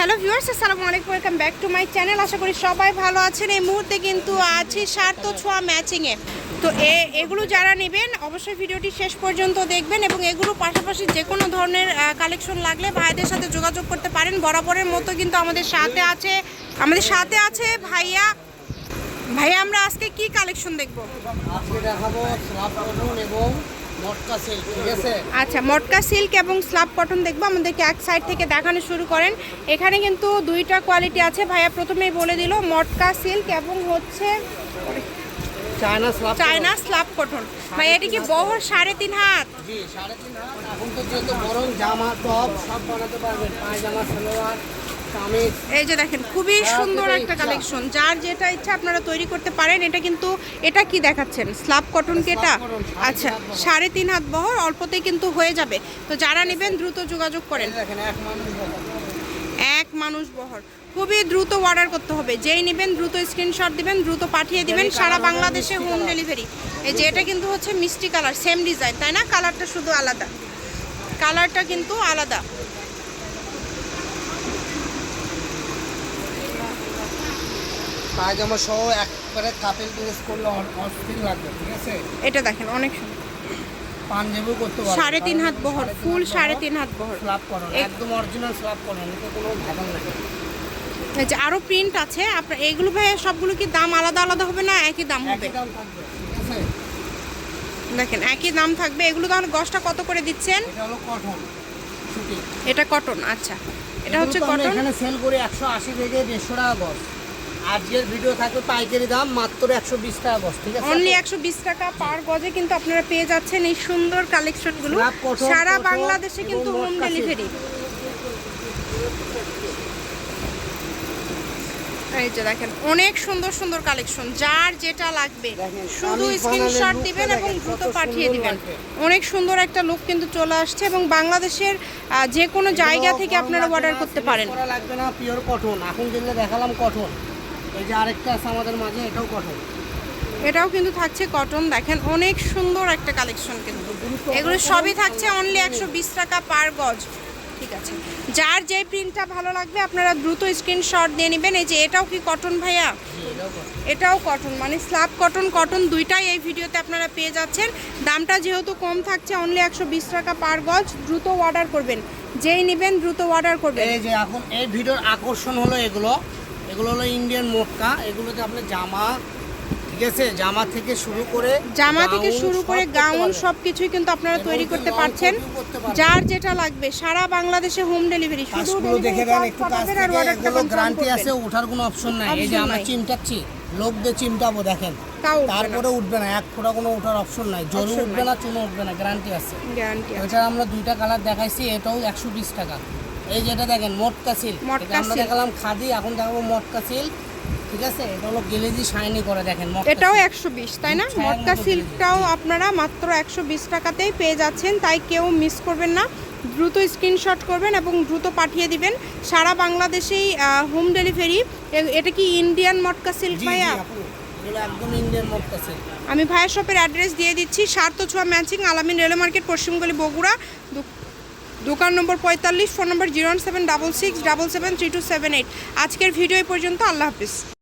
Hello viewers, আসসালামু আলাইকুম, welcome back to my channel. আশা করি সবাই ভালো আছেন। এই মুহূর্তে কিন্তু আছি স্বার্থ ছোঁয়া ম্যাচিংয়ে তো এ, এগুলো যারা নেবেন, অবশ্যই ভিডিওটি শেষ পর্যন্ত দেখবেন এবং এগুলো পাশাপাশি যে কোনো ধরনের কালেকশন লাগলে ভাইদের সাথে যোগাযোগ করতে পারেন। বরাবরের মতো কিন্তু আমাদের সাথে আছে, আমাদের সাথে আছে ভাইয়া। ভাইয়া, আমরা আজকে কি কালেকশন দেখব? আজকে দেখাবো এবং আচ্ছা মটকা সিল্ক এবং স্লাব কটন দেখব। আমাদেরকে এক সাইড থেকে দেখানো শুরু করেন। এখানে কিন্তু দুইটা কোয়ালিটি আছে। ভাইয়া প্রথমেই বলে দিল মটকা সিল্ক এবং হচ্ছে চায়না স্লাব কটন ভাই এটা কি বহর সাড়ে তিন হাত? এখন তো যেহেতু জামা টপ সব বানাতে পারবেন। পায়জামা সালোয়ার এই যে দেখেন খুবই সুন্দর একটা কালেকশন যার যেটা ইচ্ছা আপনারা তৈরি করতে পারেন এটা কিন্তু এটা কি দেখাচ্ছেন? স্লাব কটন কি এটা? স্লাব কটন, সাড়ে আচ্ছা। সাড়ে তিন হাত বহর অল্পতেই কিন্তু হয়ে যাবে। তো যারা নেবেন দ্রুত যোগাযোগ করেন। এক মানুষ বহর। এক মানুষ বহর। খুবই দ্রুত অর্ডার করতে হবে। যেই নেবেন দ্রুত স্ক্রিনশট দিবেন দ্রুত পাঠিয়ে দিবেন সারা বাংলাদেশে হোম ডেলিভারি এই যে এটা কিন্তু হচ্ছে মিষ্টি কালার সেম ডিজাইন তাই না? কালারটা শুধু আলাদা। কালারটা কিন্তু আলাদা। পায়জামা সহ একবারে কাপেল ড্রেস করলে অস্থির লাগবে ঠিক আছে? এটা দেখেন অনেক সুন্দর। পাঞ্জাবিও করতে পারবেন সাড়ে তিন হাত বহর ফুল সাড়ে তিন হাত বহর। স্লাব এক- একদম অরিজিনাল স্লাব কটন এতে কোনো ভেজাল নেই। এই যে আরও প্রিন্ট আছে আপনার এগুলো ভাই সবগুলো কি দাম আলাদা আলাদা হবে না একই দাম হবে? দাম থাকবে ঠিক আছে? দেখেন একই দাম থাকবে। এগুলো তাহলে গছটা কত করে দিচ্ছেন? এটা হলো কটন এটা কটন আচ্ছা। এটা হচ্ছে কটন এখানে সেল করি একশো আশি থেকে দেড়শো টাকা গজ। আজকের ভিডিও থাকবে পাইকারি দাম মাত্র একশো বিশ টাকা গজ ঠিক আছে? অনলি একশো বিশ টাকা পার গজে কিন্তু আপনারা পেয়ে যাচ্ছেন এই সুন্দর কালেকশনগুলো সারা বাংলাদেশে কিন্তু হোম ডেলিভারি এই যে দেখেন অনেক সুন্দর সুন্দর কালেকশন যার যেটা লাগবে। শুধু স্ক্রিনশট দিবেন এবং দ্রুত পাঠিয়ে দিবেন। অনেক সুন্দর একটা লুক কিন্তু চলে আসছে এবং বাংলাদেশের যে কোনো জায়গা থেকে আপনারা অর্ডার করতে পারেন। লাগবে না পিওর কটন এখন যেগুলো দেখালাম কটন এই যে আরেকটা আছে আমাদের মাঝে এটাও কটন এটাও কিন্তু থাকছে কটন দেখেন অনেক সুন্দর একটা কালেকশন কিন্তু। এগুলো সবই থাকছে অনলি একশো বিশ টাকা পার গজ। ঠিক আছে। যার যেই প্রিন্টটা ভালো লাগবে আপনারা দ্রুত স্ক্রিনশট দিয়ে নেবেন। এই যে এটাও কি কটন ভাইয়া? এটাও কটন মানে স্ল্যাব কটন কটন দুইটাই এই ভিডিওতে আপনারা পেয়ে যাচ্ছেন। দামটা যেহেতু কম থাকছে অনলি একশো বিশ টাকা পার গজ। দ্রুত অর্ডার করবেন। যেই নেবেন দ্রুত অর্ডার করবেন। এই যে এখন এই ভিডিওর আকর্ষণ হলো এগুলো। এগুলো হলো ইন্ডিয়ান মোটকা এগুলোতে আপনি জামা ঠিক আছে? জামা থেকে শুরু করে জামা থেকে শুরু করে গাউন। সব কিছুই কিন্তু আপনারা তৈরি করতে পারছেন। যার যেটা লাগবে সারা বাংলাদেশে হোম ডেলিভারি শুধু দেখে দেন একটু কাজ আর থেকে গ্যারান্টি আছে ওঠার কোনো অপশন নাই। এই যে আমরা। চিমটাচ্ছি লোক দিয়ে চিমটাবো দেখেন। তারপরে উঠবে না এক ফোঁটা কোনো ওঠার অপশন নাই। Option উঠবে না চুনো উঠবে না গ্যারান্টি আছে। গ্যারান্টি এটা আমরা দুইটা কালার দেখাইছি এটাও একশো বিশ টাকা। এই যেটা দেখেন মটকা সিল্ক। মটকা আমরা। দেখালাম খাদি এখন দেখাবো মটকা সিল্ক ঠিক আছে? এটা হলো গেলেজি শাইনি করে দেখেন মটকা এটাও। একশো বিশ তাই না? মটকা মতো সিল্কটাও আপনারা মাত্র একশো বিশ টাকাতেই পেয়ে যাচ্ছেন তাই কেউ মিস করবেন না। দ্রুত স্ক্রিনশট করবেন এবং দ্রুত পাঠিয়ে দিবেন। সারা বাংলাদেশেই হোম ডেলিভারি এটা কি ইন্ডিয়ান মটকা সিল্ক ভাইয়া? মটকা আমি ভাইয়ের শপের অ্যাড্রেস দিয়ে দিচ্ছি সার্থ ছোঁয়া ম্যাচিং আলামিন রেলওয়ে মার্কেট পশ্চিমগলি বগুড়া দোকান নম্বর পঁয়তাল্লিশ, phone number zero seven double six double seven three two seven eight. আজকের ভিডিও পর্যন্ত, আল্লাহ হাফিজ।